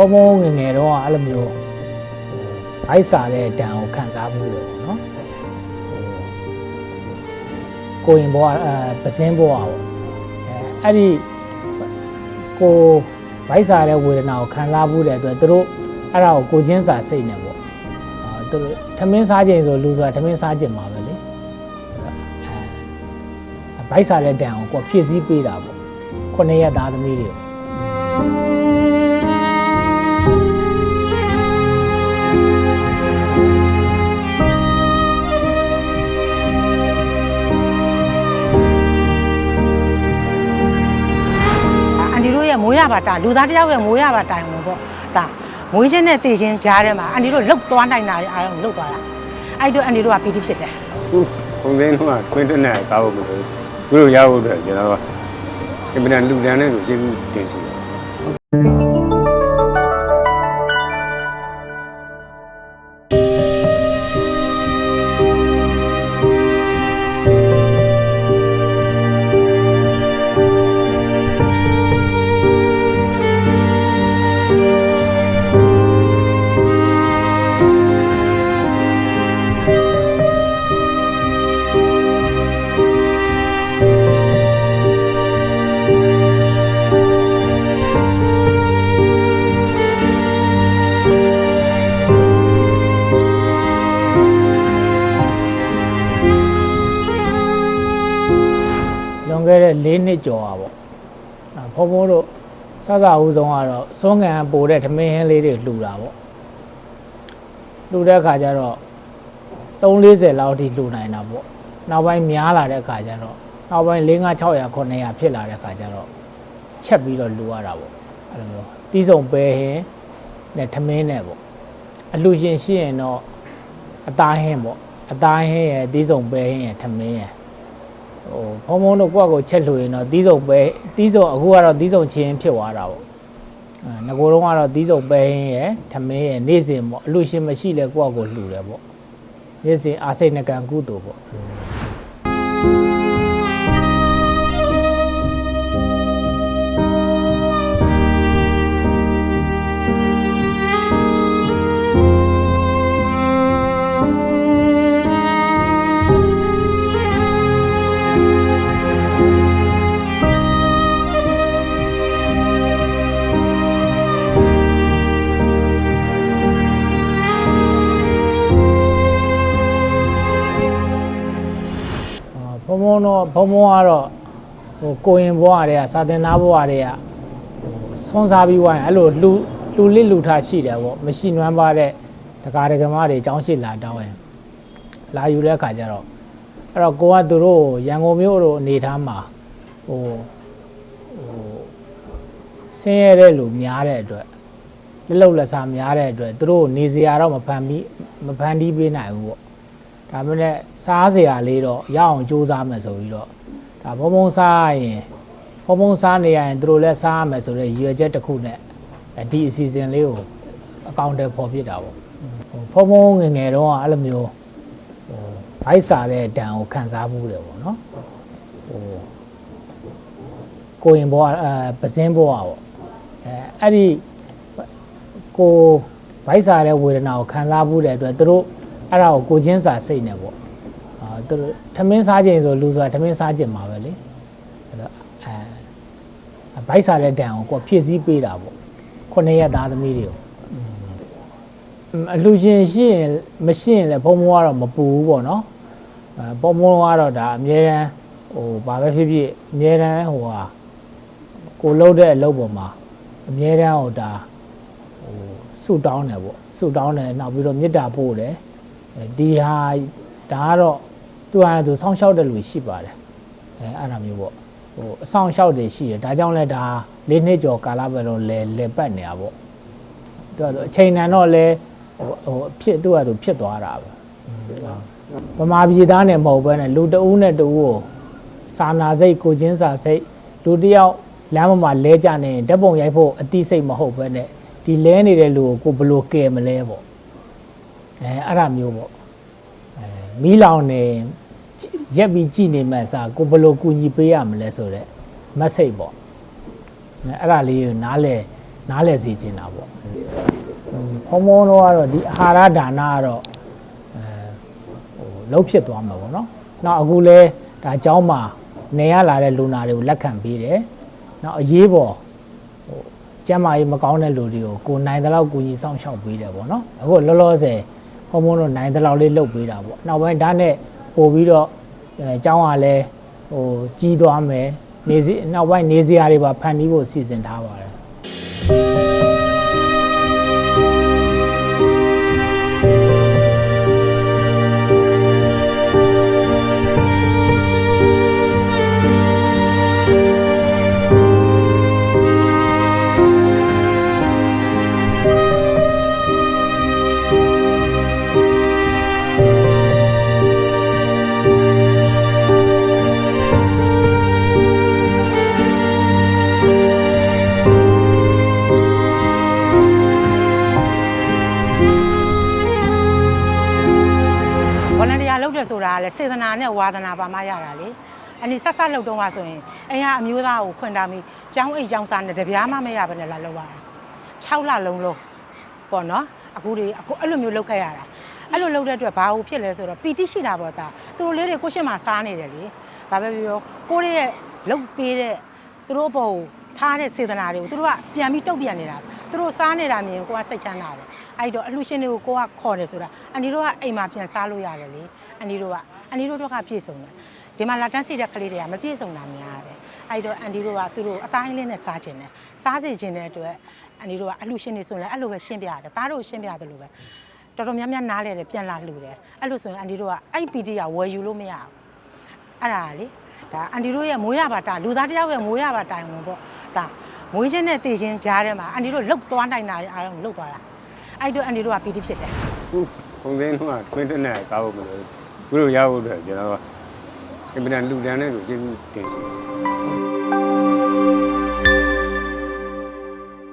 ဖုံဖုံငယ်ငယ်တော့အဲ့လိုမျိုးဟိုဘိုက်စာတဲ့တန်ကိုခံစားမှုတယ်ပေါ့နော်ဟိုကိုရင်ဘွားအဲပစင်းဘွားပေါ့အဲအဲ့ဒီကိုဘိုက်စာတဲ့ဝေဒနာကိုခံစားမှုတဲ့အတွက်သူတို့အဲ့ဒါကိုကိုချင်းစာစိတ်နေပေါ့အာသူတို့ထမင်းစားခြင်းဆိုလူဆိုတာထမင်းစားခြင်းမှာပဲလေအဲဘိုက်စာတဲ့တန်ကိုကိုယ်ဖြည့်ဆည်းပေးတာပေါ့ခုနှစ်ရက်သားသမီးတွေကို မိုးရပါတိုင်လူသားတစ်ယောက်ရဲ့မိုးရပါတိုင်ဝင်ပေါ့ဒါမွေးချင်းနဲ့တည်ချင်းကြားထဲမှာအန်ဒီတို့လှုပ်သွားနိုင်တာတွေအားလုံးလှုပ်သွားတာအဲ့တို့အန်ဒီတို့ကပီတိဖြစ်တယ်ခုပုံစံတော့တွင်းတွင်းနဲ့စားဖို့မလိုဘူးသူတို့ရဖို့အတွက်ကျွန်တော်ကအင်ပန်လူတန်းနဲ့ကိုကျေးဇူးတင်ရှိတယ် ခဲ့တဲ့၄နှစ်ကျော်ပါပေါ့အာဖုံဖုံတို့စသဦးဆုံးကတော့စွန်းကန်ပိုတဲ့ထမင်းဟင်းလေးတွေလှူတာပေါ့လှူတဲ့အခါကျတော့340လောက်အထိလှူနိုင်တာပေါ့နောက်ပိုင်းများလာတဲ့အခါကျတော့နောက်ပိုင်း4 5 600 900ဖြစ်လာတဲ့အခါကျတော့ချက်ပြီးတော့လှူရတာပေါ့အဲ့လိုမျိုးပြီးဆုံးပဲဟင်းနဲ့ထမင်းနဲ့ပေါ့အလှူရှင်ရှိရင်တော့အသားဟင်းပေါ့အသားဟင်းရယ်ပြီးဆုံးပဲဟင်းရယ်ထမင်းရယ် ဟိုဖုံဖုံတို့ကိုယ့်ကိုချက်လို့ရင်တော့တီးစုံပဲတီးစုံအခုကတော့တီးစုံချင်းဖြစ်သွားတာပေါ့အဲငကိုတော့ကတော့တီးစုံပဲရယ်ထမင်းရယ်နေ့စဉ်ပေါ့အလူရှင်မရှိလဲကိုယ့်ကိုလှူတယ်ပေါ့နေ့စဉ်အာစိတ်နကံကုသိုလ်ပေါ့ အာဖုံဖုံတော့ဖုံဖုံကတော့ဟိုကိုရင်ဘွားတွေကစာတင်သားဘွားတွေကဟိုဆွန်းစားပြီးဝိုင်းအဲ့လိုလှူလှူလစ်လှူထားရှိတယ်ပေါ့မရှိနွမ်းပါတဲ့တကားတကမတွေအကြောင်းရှိလာတောင်းရင်လာယူတဲ့အခါကျတော့အဲ့တော့ကိုကသူတို့ကိုရန်ကုန်မြို့တို့အနေထားမှာဟိုဟိုဆင်းရဲတဲ့လူများတဲ့အတွက်လက်လုံလက်စားများတဲ့အတွက်သူတို့ကိုနေစရာတော့မဖန်ပြီးမဖန်တီးပေးနိုင်ဘူးပေါ့ ဒါပေမဲ့စားစရာလေးတော့ရအောင်ကြိုးစားမယ်ဆိုပြီးတော့ဒါဘုံဘုံစားရင်ဘုံဘုံစားနေရရင်သူတို့လည်းစားရမယ်ဆိုတော့ရည်ရွယ်ချက်တစ်ခုနဲ့ဒီအစီအစဉ်လေးကိုအကောင့်တွေပေါ်ပြစ်တာပေါ့ဟိုဘုံဘုံငယ်ငယ်တော့အဲ့လိုမျိုးဟိုဘိုက်စားတဲ့တန်ကိုခံစားမှုတယ်ပေါ့နော်ဟိုကိုရင်ဘွားအဲပစင်းဘွားပေါ့အဲအဲ့ဒီကိုဘိုက်စားတဲ့ဝေဒနာကိုခံစားမှုတဲ့အတွက်သူတို့ အဲ့ဒါကိုကိုချင်းစာစိတ်နေပေါ့အာသူတို့ထမင်းစားခြင်းဆိုလူဆိုတာထမင်းစားခြင်းမှာပဲလေအဲ့တော့အဲဘိုက်စားတဲ့တန်ကိုကိုယ်ဖြည့်ဆည်းပေးတာပေါ့ခုနှစ်ရက်သားသမီးတွေကိုအင်းအလူရှင်ရှိရင်မရှိရင်လည်းဘုံဘုံကတော့မပူဘူးပေါ့နော်အဲဘုံဘုံကတော့ဒါအမြဲတမ်းဟိုဘာပဲဖြစ်ဖြစ်အမြဲတမ်းဟိုဟာကိုလှုပ်တဲ့အလုပ်ပေါ်မှာအမြဲတမ်းဟိုဒါဟိုဆူတောင်းတယ်ပေါ့ဆူတောင်းတယ်နောက်ပြီးတော့မေတ္တာပို့တယ် ဒီဟာဒါကတော့သူဟာသူစောင့်ရှောက်တဲ့လူရှိပါတယ်အဲအဲ့ဒါမျိုးပေါ့ဟိုအဆောင်ရှောက်တွေရှိတယ်ဒါကြောင့်လဲဒါလေးနှစ်ကျော်ကာလပဲတော့လဲလဲပတ်နေတာပေါ့သူကအချိန်တန်တော့လဲဟိုဟိုဖြစ်သူကသူဖြစ်သွားတာပဲဗမာပြည်သားနဲ့မဟုတ်ဘဲနဲ့လူတဦးနဲ့တဦးကိုစာနာစိတ်ကိုချင်းစာစိတ်လူတစ်ယောက်လမ်းပေါ်မှာလဲကြနေရင်ဓာတ်ပုံရိုက်ဖို့အတိစိတ်မဟုတ်ဘဲနဲ့ဒီလဲနေတဲ့လူကိုကိုဘယ်လိုကယ်မလဲပေါ့ အဲအဲ့ဒါမျိုးပေါ့အဲမီးလောင်နေရက်ပြီးကြည်နေမဲ့အစားကိုဘယ်လိုကူညီပေးရမလဲဆိုတော့ message ပေါ့အဲအဲ့ဒါလေးကိုနားလဲ နားလည်စေချင်တာပေါ့ဖုံဖုံတော့ကတော့ဒီအာဟာရဒါနကတော့အဲဟိုလှုပ်ဖြစ်သွားမှာပေါ့နော်နောက်အခုလဲဒါအเจ้าမှာနေရလာတဲ့လူနာတွေကိုလက်ခံပေးတယ်နောက်အရေးပေါ်ဟိုကျန်းမာရေးမကောင်းတဲ့လူတွေကိုကိုနိုင်တဲ့လောက်ကိုကြီးစောင့်ရှောက်ပေးတယ်ပေါ့နော်အခုလောလောဆယ် ဟော်မုန်းတော့နိုင်တဲ့လောက်လေးလှုပ်ပေးတာပေါ့နောက်ပိုင်းဒါနဲ့ပို့ပြီးတော့အဲအကြောင်းကလည်းဟိုကြီးသွားမယ်နေစီနောက်ပိုင်းနေစရာတွေပါဖန်တီးဖို့စီစဉ်ထားပါတယ် ဗော်လန်တီယာလုပ်တယ်ဆိုတာကလည်းစေတနာနဲ့ဝါသနာပါမှရတာလေအနီဆက်ဆက်လုပ်တော့မှဆိုရင်အင်ဟာအမျိုးသားကိုခွင့်တာပြီးကျောင်းအိတ်ကျောင်းစားနဲ့တပြားမှမရဘဲနဲ့လာလုပ်ရတာ6လလုံးလုံးပေါ့နော်အခုတွေအခုအဲ့လိုမျိုးလုပ်ခဲ့ရတာအဲ့လိုလုပ်တဲ့အတွက်ဘာလို့ဖြစ်လဲဆိုတော့ပီတိရှိတာပေါ့တာသူတို့လေးတွေကိုရှင်းမှာစားနေတယ်လေဒါပဲပြောကိုရီးရဲ့လုပ်ပေးတဲ့သူတို့ဘောထားတဲ့စေတနာတွေကိုသူတို့ကပြန်ပြီးတုတ်ပြန်နေတာသူတို့စားနေတာမြင်ကိုကစိတ်ချမ်းသာတယ် အဲ့တော့အလှရှင်တွေကိုကိုကခေါ်တယ်ဆိုတာအန်ဒီတို့ကအိမ်မှာပြန်စားလို့ရတယ်လေအန်ဒီတို့ကအန်ဒီတို့တို့ကပြည့်စုံတယ်ဒီမှာလာတန်းစီတဲ့ကလေးတွေကမပြည့်စုံတာများတယ်အဲ့တော့အန်ဒီတို့ကသူတို့အတိုင်းလေးနဲ့စားခြင်းတယ်စားစီခြင်းတဲ့အတွက်အန်ဒီတို့ကအလှရှင်တွေဆိုရင်လည်းအဲ့လိုပဲရှင်းပြရတယ်သားတို့ရှင်းပြတယ်လို့ပဲတော်တော်များများနားလဲတယ်ပြန်လာလှူတယ်အဲ့လိုဆိုရင်အန်ဒီတို့ကအဲ့ပီတီကဝယ်ယူလို့မရဘူးအဲ့ဒါလေဒါအန်တီတို့ရဲ့မိုးရပါတာလူသားတစ်ယောက်ရဲ့မိုးရပါတိုင်ဝင်ပေါ့ဒါမွေးချင်းနဲ့တည်ချင်းကြားထဲမှာအန်တီတို့လှုပ်သွားနိုင်တာအားလုံးလှုပ်သွားတာ အဲ့တို့အန်တီတို့ကပီတိဖြစ်တယ်ခုပုံစံတော့တွင်းတက်နဲ့စားဖို့မလိုဘူးခုလိုရဖို့အတွက်ကျွန်တော်ကအင်မတန်လူတန်းတဲ့ကိုကျေးဇူးတင်ရှိတယ်